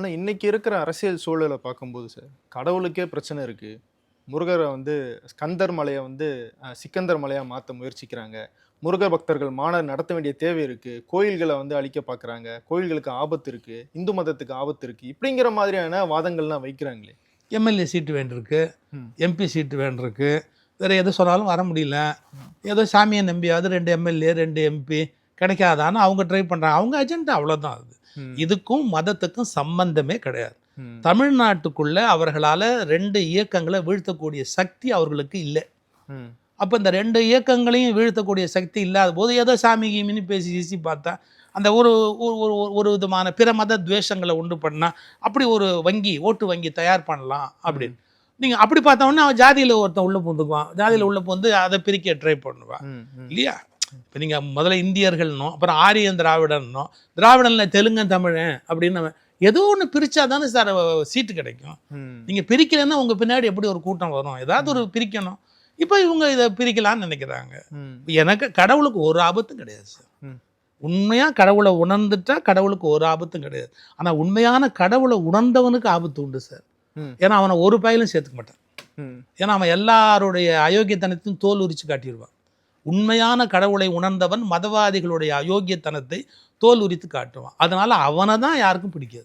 ஆனா இன்னைக்கு இருக்கிற அரசியல் சூழலை பார்க்கும்போது சார் கடவுளுக்கே பிரச்சனை இருக்கு. முருகரை வந்து ஸ்கந்தர் மலையை வந்து சிக்கந்தர் மலையா மாற்ற முயற்சிக்கிறாங்க. முருகர் பக்தர்கள் மாநாடு நடத்த வேண்டிய தேவை இருக்கு. கோயில்களை வந்து அழிக்க பார்க்கறாங்க. கோயில்களுக்கு ஆபத்து இருக்கு. இந்து மதத்துக்கு ஆபத்து இருக்கு. இப்படிங்கிற மாதிரியான வாதங்கள்லாம் வைக்கிறாங்களே. எம்எல்ஏ சீட்டு வேண்டியிருக்கு. எம்பி சீட்டு வேண்டியிருக்கு. வேறு எது சொன்னாலும் வர முடியல. ஏதோ சாமியை நம்பியாவது ரெண்டு எம்எல்ஏ ரெண்டு எம்பி கிடைக்காதான்னு அவங்க ட்ரை பண்ணுறாங்க அவங்க அஜெண்டா அவ்வளோதான் அது. இதுக்கும் மதத்துக்கும் சம்பந்தமே கிடையாது. தமிழ்நாட்டுக்குள்ள அவர்களால் ரெண்டு இயக்கங்களை வீழ்த்தக்கூடிய சக்தி அவர்களுக்கு இல்லை. அப்போ இந்த ரெண்டு இயக்கங்களையும் வீழ்த்தக்கூடிய சக்தி இல்லாத போது ஏதோ சாமி கீமின்னு பேசி பேசி பார்த்தா அந்த ஒரு ஒரு ஒரு விதமான பிற மத துவேஷங்களை உண்டு பண்ணால் அப்படி ஒரு வங்கி ஓட்டு வங்கி தயார் பண்ணலாம் அப்படின்னு. நீங்கள் அப்படி பார்த்தோன்னா அவன் ஜாதியில் ஒருத்தன் உள்ளே பூந்துக்குவான். ஜாதியில் உள்ள பூந்து அதை பிரிக்க ட்ரை பண்ணுவான். இல்லையா? இப்போ நீங்கள் முதல்ல இந்தியர்கள்னோம் அப்புறம் ஆரியன் திராவிடன்னோ திராவிடனில் தெலுங்கன் தமிழன் அப்படின்னு நம்ம ஏதோ ஒன்று பிரித்தா தானே சார் சீட்டு கிடைக்கும். நீங்கள் பிரிக்கலைன்னா உங்கள் பின்னாடி எப்படி ஒரு கூட்டம் வரும்? ஏதாவது ஒரு பிரிக்கணும். இப்போ இவங்க இதை பிரிக்கலாம்னு நினைக்கிறாங்க. எனக்கு கடவுளுக்கு ஒரு ஆபத்தும் கிடையாது சார். உண்மையாக கடவுளை உணர்ந்துட்டா கடவுளுக்கு ஒரு ஆபத்தும் கிடையாது. ஆனால் உண்மையான கடவுளை உணர்ந்தவனுக்கு ஆபத்து உண்டு சார். ஏன்னா அவனை ஒரு பயிலும் சேர்த்துக்க மாட்டான். ஏன்னா அவன் எல்லாருடைய அயோக்கியத்தனத்தையும் தோல் உரிச்சு காட்டிடுவான். உண்மையான கடவுளை உணர்ந்தவன் மதவாதிகளுடைய அயோக்கியத்தனத்தை தோல் உரித்து காட்டுவான். அதனால் அவனை தான் யாருக்கும் பிடிக்காது.